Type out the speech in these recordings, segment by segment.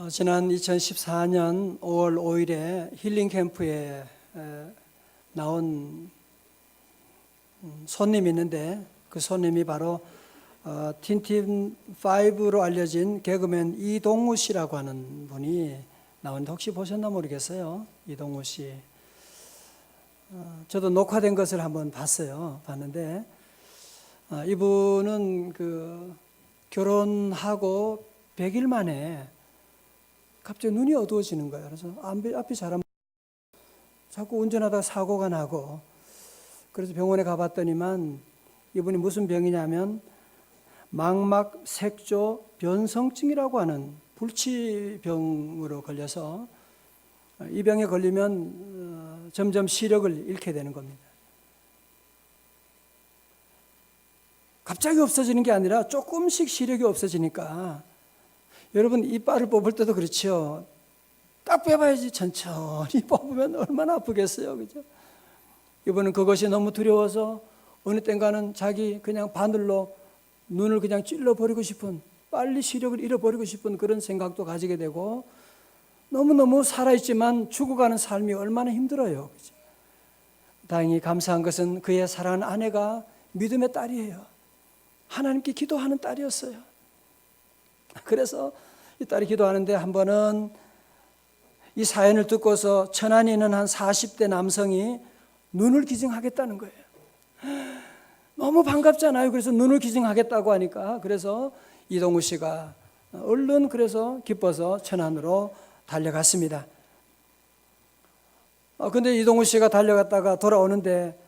어, 지난 2014년 5월 5일에 힐링 캠프에 에, 나온 음, 손님이 있는데 그 손님이 바로 어, 틴틴 5로 알려진 개그맨 이동우 씨라고 하는 분이 나오는데 혹시 보셨나 모르겠어요. 이동우 씨. 어, 저도 녹화된 것을 한번 봤어요. 봤는데 어, 이분은 그 결혼하고 100일 만에 갑자기 눈이 어두워지는 거예요. 그래서 앞이, 앞이 잘 안, 자꾸 운전하다가 사고가 나고, 그래서 병원에 가봤더니만 이분이 무슨 병이냐면 망막 색조 변성증이라고 하는 불치병으로 걸려서 이 병에 걸리면 어, 점점 시력을 잃게 되는 겁니다. 갑자기 없어지는 게 아니라 조금씩 시력이 없어지니까 여러분 이빨을 뽑을 때도 그렇죠. 딱 빼봐야지 천천히 뽑으면 얼마나 아프겠어요, 그죠? 이번은 그것이 너무 두려워서 어느 땐가는 자기 그냥 바늘로 눈을 그냥 찔러 버리고 싶은 빨리 시력을 잃어버리고 싶은 그런 생각도 가지게 되고 너무너무 살아있지만 죽어가는 삶이 얼마나 힘들어요. 그죠? 다행히 감사한 것은 그의 사랑하는 아내가 믿음의 딸이에요. 하나님께 기도하는 딸이었어요. 그래서 이 딸이 기도하는데 한 번은 이 사연을 듣고서 천안에 있는 한 40대 남성이 눈을 기증하겠다는 거예요. 너무 반갑잖아요. 그래서 눈을 기증하겠다고 하니까 그래서 이동우 씨가 얼른 그래서 기뻐서 천안으로 달려갔습니다. 어, 근데 이동우 씨가 달려갔다가 돌아오는데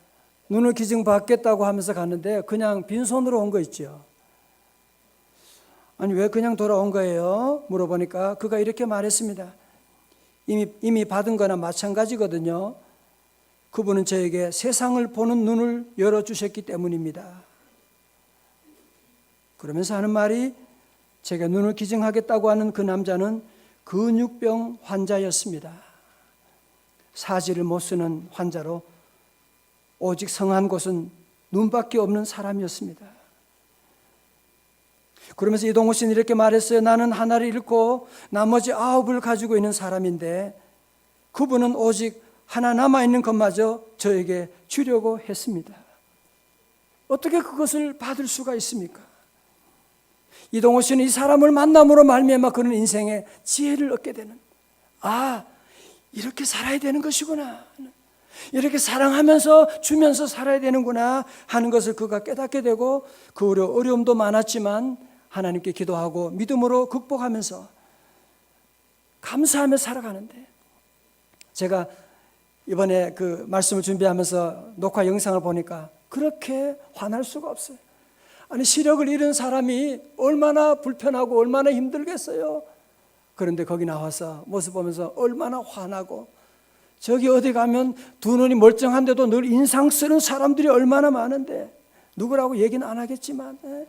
눈을 기증 받겠다고 하면서 갔는데 그냥 빈손으로 온 거 있죠. 아니 왜 그냥 돌아온 거예요? 물어보니까 그가 이렇게 말했습니다. 이미 이미 받은 거나 마찬가지거든요. 그분은 저에게 세상을 보는 눈을 열어 주셨기 때문입니다. 그러면서 하는 말이 제가 눈을 기증하겠다고 하는 그 남자는 근육병 환자였습니다. 사지를 못 쓰는 환자로 오직 성한 곳은 눈밖에 없는 사람이었습니다. 그러면서 이동호 씨는 이렇게 말했어요. 나는 하나를 잃고 나머지 아홉을 가지고 있는 사람인데 그분은 오직 하나 남아있는 것마저 저에게 주려고 했습니다. 어떻게 그것을 받을 수가 있습니까? 이동호 씨는 이 사람을 만남으로 말미암아 그런 인생에 지혜를 얻게 되는 아 이렇게 살아야 되는 것이구나 이렇게 사랑하면서 주면서 살아야 되는구나 하는 것을 그가 깨닫게 되고 그 어려움도 많았지만 하나님께 기도하고 믿음으로 극복하면서 감사하며 살아가는데 제가 이번에 그 말씀을 준비하면서 녹화 영상을 보니까 그렇게 화날 수가 없어요. 아니 시력을 잃은 사람이 얼마나 불편하고 얼마나 힘들겠어요. 그런데 거기 나와서 모습 보면서 얼마나 화나고 저기 어디 가면 두 눈이 멀쩡한데도 늘 인상 쓰는 사람들이 얼마나 많은데 누구라고 얘기는 안 하겠지만 에?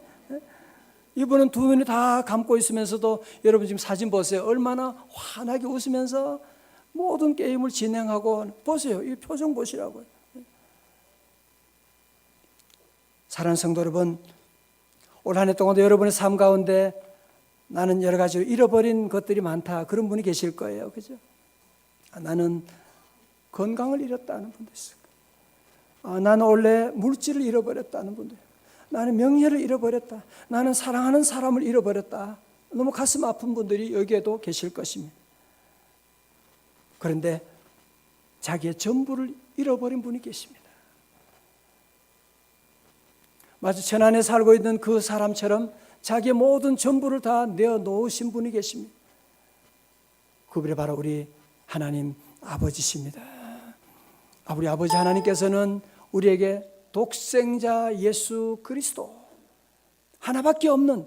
에? 이분은 두 눈이 다 감고 있으면서도 여러분 지금 사진 보세요. 얼마나 환하게 웃으면서 모든 게임을 진행하고 보세요. 이 표정 보시라고요. 사랑하는 성도 여러분, 올 한 해 동안도 여러분의 삶 가운데 나는 여러 가지로 잃어버린 것들이 많다. 그런 분이 계실 거예요. 그죠? 아, 나는 건강을 잃었다는 분도 있을 거예요. 아, 나는 원래 물질을 잃어버렸다는 분도 있어요. 나는 명예를 잃어버렸다. 나는 사랑하는 사람을 잃어버렸다. 너무 가슴 아픈 분들이 여기에도 계실 것입니다. 그런데 자기의 전부를 잃어버린 분이 계십니다. 마치 천안에 살고 있는 그 사람처럼 자기의 모든 전부를 다 내어놓으신 분이 계십니다. 그분이 바로 우리 하나님 아버지십니다. 아, 우리 아버지 하나님께서는 우리에게 독생자 예수 그리스도 하나밖에 없는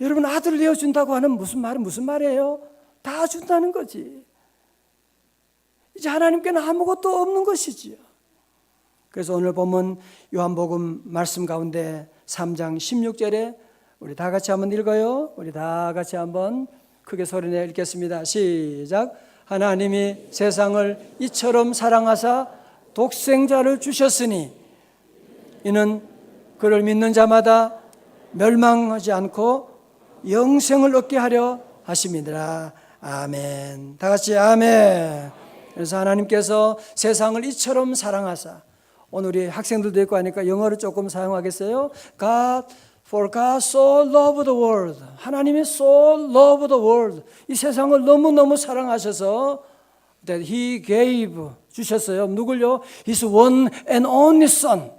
여러분 아들을 내어준다고 하는 무슨 말은 무슨 말이에요? 다 준다는 거지. 이제 하나님께는 아무것도 없는 것이지요. 그래서 오늘 보면 요한복음 말씀 가운데 3장 16절에 우리 다 같이 한번 읽어요. 우리 다 같이 한번 크게 소리내 읽겠습니다. 시작. 하나님이 세상을 이처럼 사랑하사 독생자를 주셨으니 이는 그를 믿는 자마다 멸망하지 않고 영생을 얻게 하려 하심이니라. 아멘. 다 같이 아멘. 그래서 하나님께서 세상을 이처럼 사랑하사 오늘 우리 학생들도 있고 하니까 영어를 조금 사용하겠어요. God for God so loved the world. 하나님이 so loved the world. 이 세상을 너무너무 사랑하셔서 that he gave 주셨어요. 누굴요? His one and only son.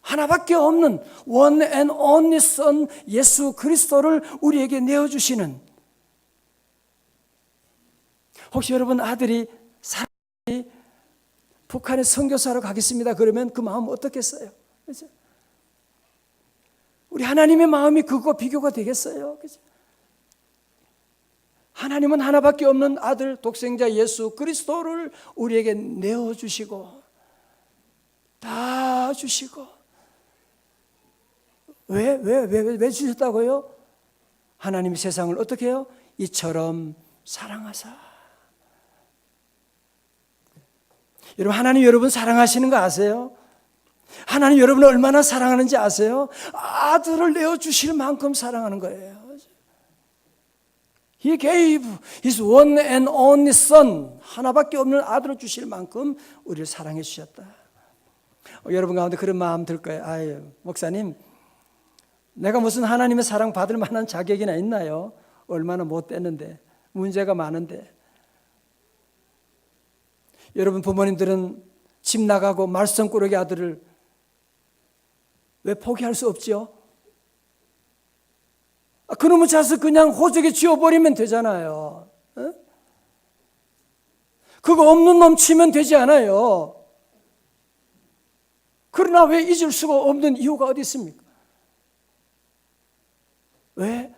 하나밖에 없는 one and only son 예수 그리스도를 우리에게 내어 주시는 혹시 여러분 아들이 사람이 북한에 선교사로 가겠습니다. 그러면 그 마음 어떻겠어요? 그죠? 우리 하나님의 마음이 그거 비교가 되겠어요. 그죠? 하나님은 하나밖에 없는 아들 독생자 예수 그리스도를 우리에게 내어 주시고 다 주시고 왜 왜 왜 왜 주셨다고요? 하나님이 세상을 어떻게 해요? 이처럼 사랑하사. 여러분 하나님 여러분 사랑하시는 거 아세요? 하나님 여러분을 얼마나 사랑하는지 아세요? 아들을 내어 주실 만큼 사랑하는 거예요. He gave his one and only son 하나밖에 없는 아들을 주실 만큼 우리를 사랑해 주셨다. 어, 여러분 가운데 그런 마음 들 거예요. 아유, 목사님, 내가 무슨 하나님의 사랑 받을 만한 자격이나 있나요? 얼마나 못 됐는데 문제가 많은데. 여러분 부모님들은 집 나가고 말썽꾸러기 아들을 왜 포기할 수? 아, 그놈의 자식 그냥 호적에 쥐어버리면 되잖아요. 어? 그거 없는 놈 치면 되지 않아요. 그러나 왜 잊을 수가 없는 이유가 어디 있습니까? 왜?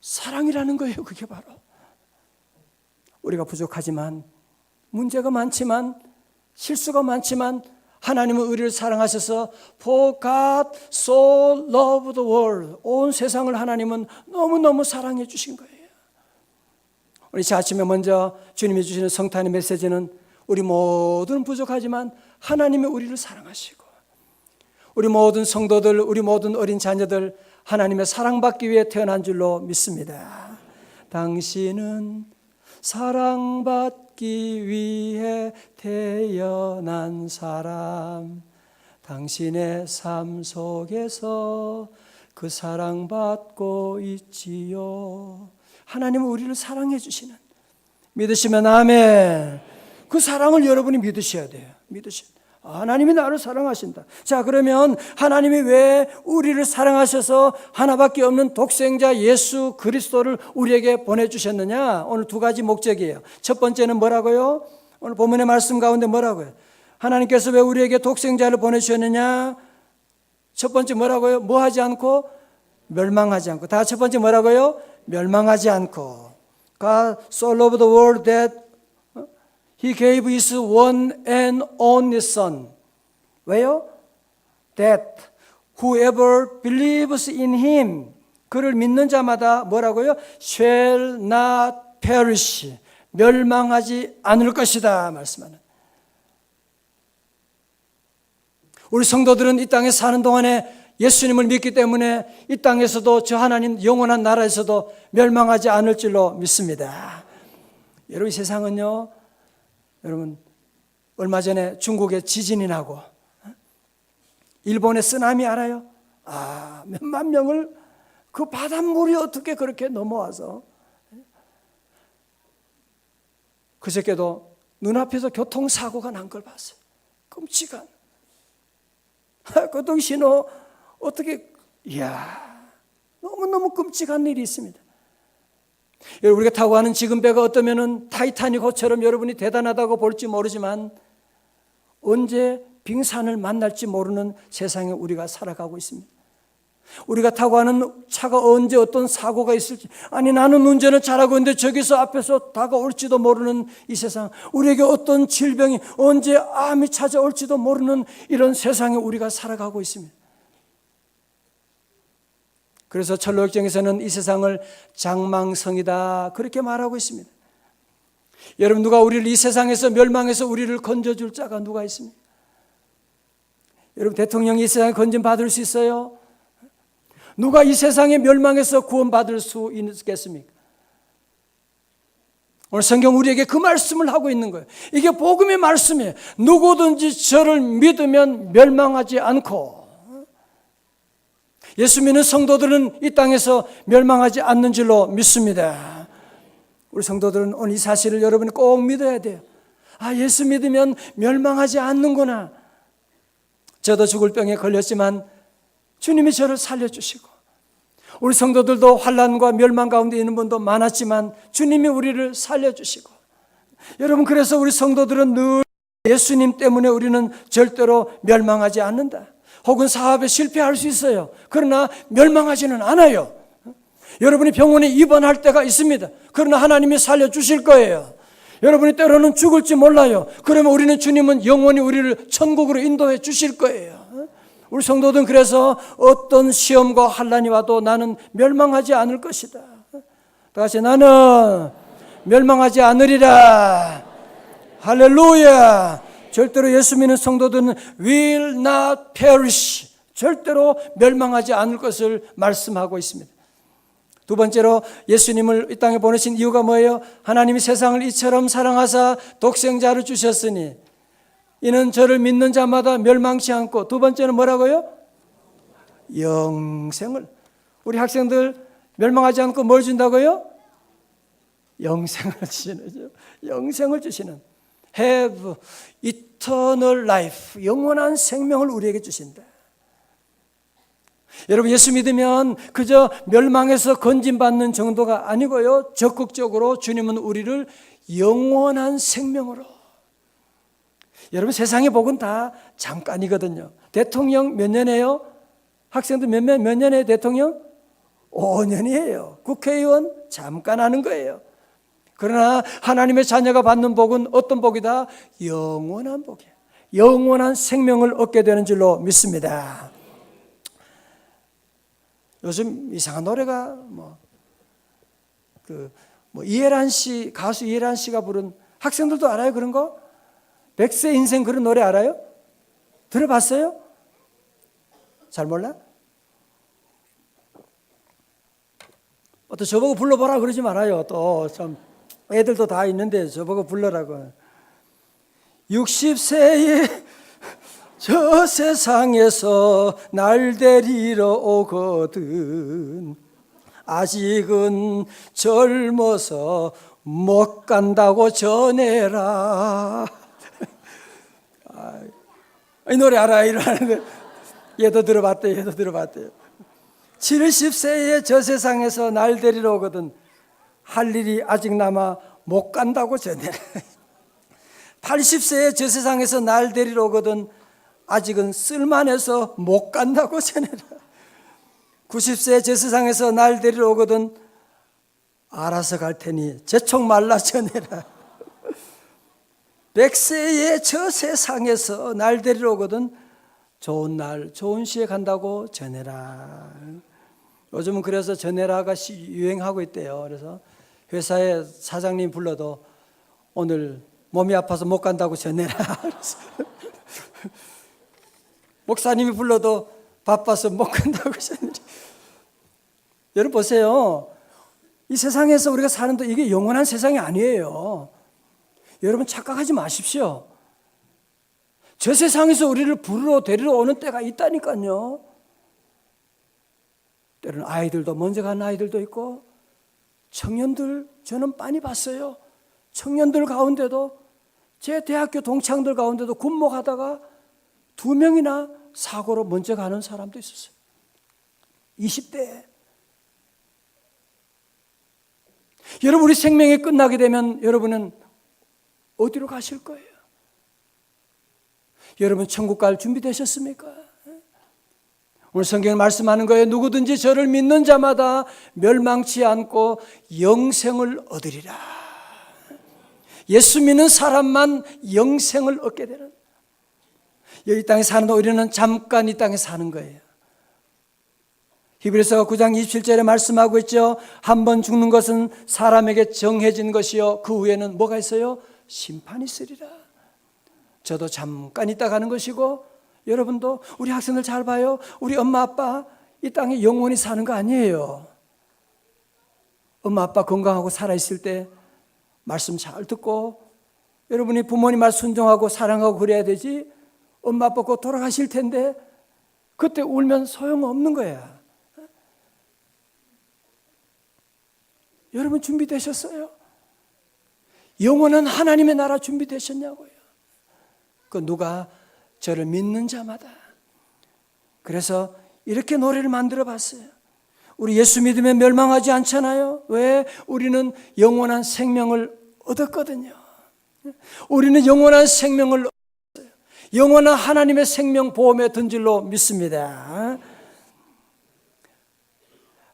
사랑이라는 거예요, 그게 바로. 우리가 부족하지만, 문제가 많지만, 실수가 많지만, 하나님은 우리를 사랑하셔서 For God so loved the world 온 세상을 하나님은 너무너무 사랑해 주신 거예요. 우리 아침에 먼저 주님이 주시는 성탄의 메시지는 우리 모두는 부족하지만 하나님이 우리를 사랑하시고 우리 모든 성도들, 우리 모든 어린 자녀들 하나님의 사랑받기 위해 태어난 줄로 믿습니다. 당신은 사랑받기 위해 태어난 사람, 당신의 삶 속에서 그 사랑받고 있지요. 하나님은 우리를 사랑해 주시는 믿으시면 아멘. 그 사랑을 여러분이 믿으셔야 돼요. 믿으셔야 돼요. 하나님이 나를 사랑하신다. 자, 그러면 하나님이 왜 우리를 사랑하셔서 하나밖에 없는 독생자 예수 그리스도를 우리에게 보내주셨느냐? 오늘 두 가지 목적이에요. 첫 번째는 뭐라고요? 오늘 본문의 말씀 가운데 뭐라고요? 하나님께서 왜 우리에게 독생자를 보내주셨느냐? 첫 번째 뭐라고요? 뭐 하지 않고? 멸망하지 않고. 다 첫 번째 뭐라고요? 멸망하지 않고. God so loved the world that He gave His one and only Son. 왜요? That whoever believes in Him, 그를 믿는 자마다 뭐라고요? Shall not perish. 멸망하지 않을 것이다. 말씀하는. 우리 성도들은 이 땅에 사는 동안에 예수님을 믿기 때문에 이 땅에서도 저 하나님 영원한 나라에서도 멸망하지 않을 줄로 믿습니다. 여러분 이 세상은요. 여러분 얼마 전에 중국에 지진이 나고 일본의 쓰나미 알아요? 아, 몇만 명을 그 바닷물이 어떻게 그렇게 넘어와서 그저께도 눈앞에서 교통사고가 난 걸 봤어요. 끔찍한. 교통 신호 어떻게 이야 너무너무 끔찍한 일이 있습니다. 우리가 타고 가는 지금 배가 어떠면은 타이타닉 호처럼 여러분이 대단하다고 볼지 모르지만 언제 빙산을 만날지 모르는 세상에 우리가 살아가고 있습니다. 우리가 타고 가는 차가 언제 어떤 사고가 있을지 아니 나는 운전을 잘하고 있는데 저기서 앞에서 다가올지도 모르는 이 세상 우리에게 어떤 질병이 언제 암이 찾아올지도 모르는 이런 세상에 우리가 살아가고 있습니다. 그래서 철로역정에서는 이 세상을 장망성이다 그렇게 말하고 있습니다. 여러분 누가 우리를 이 세상에서 멸망해서 우리를 건져줄 자가 누가 있습니까? 여러분 대통령이 이 세상에 건진 받을 수 있어요? 누가 이 세상에 멸망해서 구원받을 수 있겠습니까? 오늘 성경 우리에게 그 말씀을 하고 있는 거예요. 이게 복음의 말씀이에요. 누구든지 저를 믿으면 멸망하지 않고 예수 믿는 성도들은 이 땅에서 멸망하지 않는 줄로 믿습니다. 우리 성도들은 오늘 이 사실을 여러분이 꼭 믿어야 돼요. 아, 예수 믿으면 멸망하지 않는구나. 저도 죽을 병에 걸렸지만 주님이 저를 살려주시고 우리 성도들도 환란과 멸망 가운데 있는 분도 많았지만 주님이 우리를 살려주시고 여러분 그래서 우리 성도들은 늘 예수님 때문에 우리는 절대로 멸망하지 않는다. 혹은 사업에 실패할 수 있어요. 그러나 멸망하지는 않아요. 여러분이 병원에 입원할 때가 있습니다. 그러나 하나님이 살려주실 거예요. 여러분이 때로는 죽을지 몰라요. 그러면 우리는 주님은 영원히 우리를 천국으로 인도해 주실 거예요. 우리 성도들은 그래서 어떤 시험과 환란이 와도 나는 멸망하지 않을 것이다. 다시 나는 멸망하지 않으리라. 할렐루야. 절대로 예수 믿는 성도들은 will not perish. 절대로 멸망하지 않을 것을 말씀하고 있습니다. 두 번째로 예수님을 이 땅에 보내신 이유가 뭐예요? 하나님이 세상을 이처럼 사랑하사 독생자를 주셨으니 이는 저를 믿는 자마다 멸망치 않고 두 번째는 뭐라고요? 영생을 우리 학생들 멸망하지 않고 뭘 준다고요? 영생을 주시는 영생을 주시는 have eternal life 영원한 생명을 우리에게 주신다. 여러분 예수 믿으면 그저 멸망에서 건진받는 정도가 아니고요. 적극적으로 주님은 우리를 영원한 생명으로 여러분 세상의 복은 다 잠깐이거든요. 대통령 몇 년이에요? 학생들 몇, 몇, 몇 년에 대통령? 5년이에요. 국회의원 잠깐 하는 거예요. 그러나 하나님의 자녀가 받는 복은 어떤 복이다? 영원한 복이에요. 영원한 생명을 얻게 되는 줄로 믿습니다. 요즘 이상한 노래가 뭐, 그, 뭐, 이해란 씨, 가수 이해란 씨가 부른 학생들도 알아요? 그런 거? 백세 인생 그런 노래 알아요? 들어봤어요? 잘 몰라? 또 저보고 불러보라 그러지 말아요. 또좀 애들도 다 있는데 저보고 불러라고. 60세에 저 세상에서 날 데리러 오거든. 아직은 젊어서 못 간다고 전해라. 이 노래 알아 이러는데 얘도 들어봤대 얘도 들어봤대요 70세에 저 세상에서 날 데리러 오거든 할 일이 아직 남아 못 간다고 전해라 80세에 저 세상에서 날 데리러 오거든 아직은 쓸만해서 못 간다고 전해라 90세에 저 세상에서 날 데리러 오거든 알아서 갈 테니 재촉 말라 전해라 백세의 저 세상에서 날 데리러 오거든 좋은 날, 좋은 시에 간다고 전해라. 요즘은 그래서 전해라가 유행하고 있대요. 그래서 회사에 사장님 불러도 오늘 몸이 아파서 못 간다고 전해라. 목사님이 불러도 바빠서 못 간다고 전해라. 여러분 보세요. 이 세상에서 우리가 사는데 이게 영원한 세상이 아니에요. 여러분 착각하지 마십시오. 저 세상에서 우리를 부르러 데리러 오는 때가 있다니까요. 때로는 아이들도 먼저 가는 아이들도 있고 청년들 저는 많이 봤어요. 청년들 가운데도 제 대학교 동창들 가운데도 군목하다가 두 명이나 사고로 먼저 가는 사람도 있었어요. 20대. 여러분 우리 생명이 끝나게 되면 여러분은 어디로 가실 거예요? 여러분 천국 갈 준비되셨습니까? 오늘 성경 말씀하는 거예요. 누구든지 저를 믿는 자마다 멸망치 않고 영생을 얻으리라. 예수 믿는 사람만 영생을 얻게 되는. 여기 땅에 사는 우리는 잠깐 이 땅에 사는 거예요. 히브리서 9장 27절에 말씀하고 있죠. 한 번 죽는 것은 사람에게 정해진 것이요. 그 후에는 뭐가 있어요? 심판이 있으리라. 저도 잠깐 있다 가는 것이고 여러분도 우리 학생들 잘 봐요. 우리 엄마 아빠 이 땅에 영원히 사는 거 아니에요. 엄마 아빠 건강하고 살아 있을 때 말씀 잘 듣고 여러분이 부모님 말 순종하고 사랑하고 그래야 되지 엄마 아빠 곧 돌아가실 텐데 그때 울면 소용없는 거야. 여러분 준비되셨어요? 영원한 하나님의 나라 준비되셨냐고요. 그 누가 저를 믿는 자마다. 그래서 이렇게 노래를 만들어 봤어요. 우리 예수 믿으면 멸망하지 않잖아요. 왜? 우리는 영원한 생명을 얻었거든요. 우리는 영원한 생명을 얻었어요. 영원한 하나님의 생명 보험에 든 줄로 믿습니다.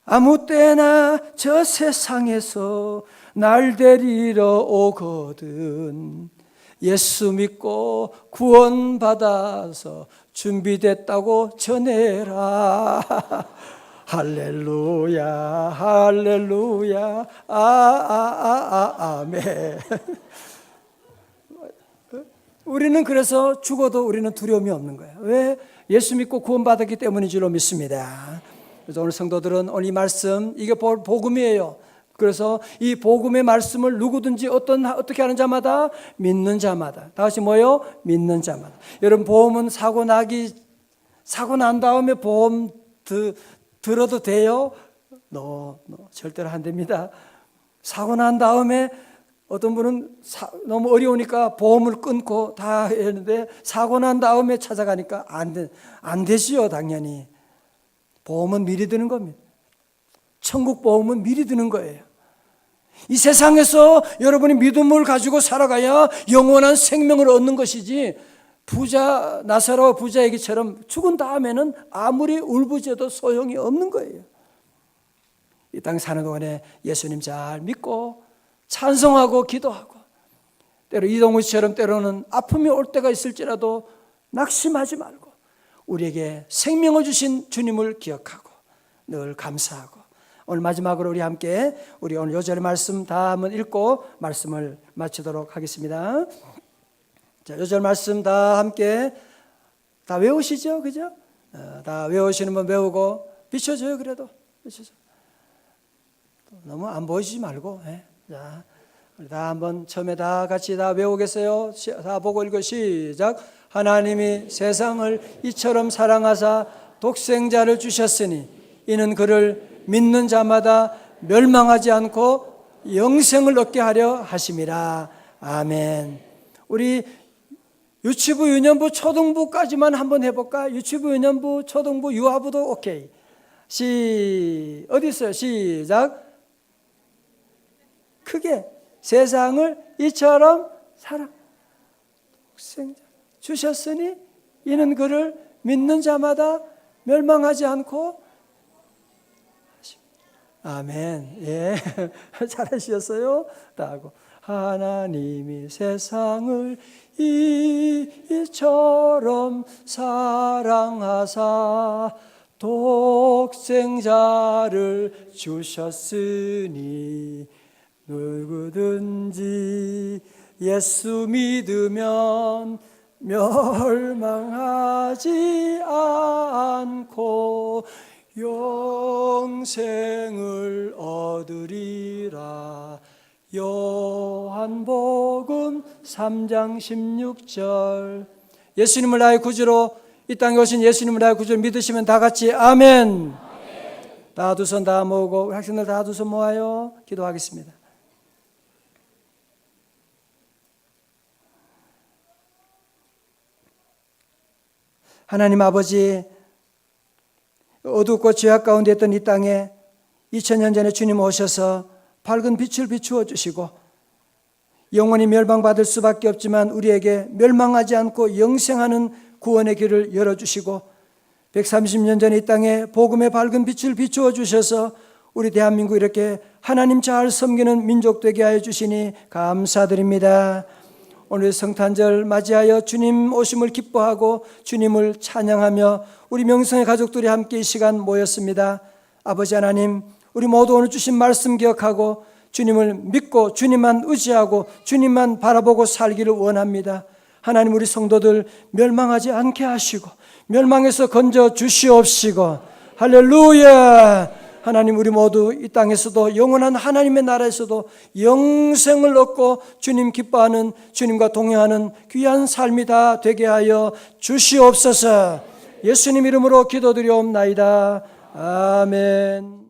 아무 때나 저 세상에서 날 데리러 오거든 예수 믿고 구원받아서 준비됐다고 전해라. 할렐루야 할렐루야. 아아아 아 아멘. 우리는 그래서 죽어도 우리는 두려움이 없는 거예요 왜? 예수 믿고 구원받았기 때문인 줄로 믿습니다. 그래서 오늘 성도들은 오늘 이 말씀 이게 보- 복음이에요. 그래서 이 복음의 말씀을 누구든지 어떤 어떻게 하는 자마다 믿는 자마다 다 같이 뭐요? 믿는 자마다. 여러분 보험은 사고 나기 사고 난 다음에 보험 드, 들어도 돼요? no, no, 절대로 안 됩니다. 사고 난 다음에 어떤 분은 사- 너무 어려우니까 보험을 끊고 다 했는데 사고 난 다음에 찾아가니까 안, 되, 안 되지요, 당연히. 보험은 미리 드는 겁니다. 천국 보험은 미리 드는 거예요. 이 세상에서 여러분이 믿음을 가지고 살아가야 영원한 생명을 얻는 것이지 부자 나사로 부자 얘기처럼 죽은 다음에는 아무리 울부짖어도 소용이 없는 거예요. 이 땅 사는 동안에 예수님 잘 믿고 찬송하고 기도하고 때로 이동우 씨처럼 때로는 아픔이 올 때가 있을지라도 낙심하지 말고 우리에게 생명을 주신 주님을 기억하고 늘 감사하고 오늘 마지막으로 우리 함께 우리 오늘 요절 말씀 다 한번 읽고 말씀을 마치도록 하겠습니다. 자, 요절 말씀 다 함께 다 외우시죠, 그죠? 어, 다 외우시는 분 외우고 비춰줘요, 그래도 비춰줘. 너무 안 보이지 말고, 예. 자, 우리 다 한번 처음에 다 같이 다 외우겠어요. 시- 다 보고 읽어 시작. 하나님이 세상을 이처럼 사랑하사 독생자를 주셨으니 이는 그를 믿는 자마다 멸망하지 않고 영생을 얻게 하려 하심이라. 아멘. 우리 유치부, 유년부, 초등부까지만 한번 해볼까? 유치부, 유년부, 초등부, 유아부도 오케이. 시 어디 있어요? 시작. 크게 세상을 이처럼 사랑 독생자 주셨으니 이는 그를 믿는 자마다 멸망하지 않고 아멘. 예. 잘하셨어요. 하고 하나님이 세상을 이처럼 사랑하사 독생자를 주셨으니 누구든지 예수 믿으면 멸망하지 않고 영생을 얻으리라. 요한복음 3장 16절. 예수님을 나의 구주로 이 땅에 오신 예수님을 나의 구주로 믿으시면 다 같이 아멘. 다 두 손 다 모으고 학생들 다 두 손 모아요. 기도하겠습니다. 하나님 아버지 어둡고 죄악 가운데 있던 이 땅에 2000년 전에 주님 오셔서 밝은 빛을 비추어 주시고 영원히 멸망받을 수밖에 없지만 우리에게 멸망하지 않고 영생하는 구원의 길을 열어 주시고 130년 전에 이 땅에 복음의 밝은 빛을 비추어 주셔서 우리 대한민국 이렇게 하나님 잘 섬기는 민족 되게 하여 주시니 감사드립니다. 오늘 성탄절 맞이하여 주님 오심을 기뻐하고 주님을 찬양하며 우리 명성의 가족들이 함께 이 시간 모였습니다. 아버지 하나님, 우리 모두 오늘 주신 말씀 기억하고 주님을 믿고 주님만 의지하고 주님만 바라보고 살기를 원합니다. 하나님 우리 성도들 멸망하지 않게 하시고 멸망에서 건져 주시옵시고 할렐루야 하나님 우리 모두 이 땅에서도 영원한 하나님의 나라에서도 영생을 얻고 주님 기뻐하는 주님과 동행하는 귀한 삶이 다 되게 하여 주시옵소서. 예수님 이름으로 기도드리옵나이다. 아멘.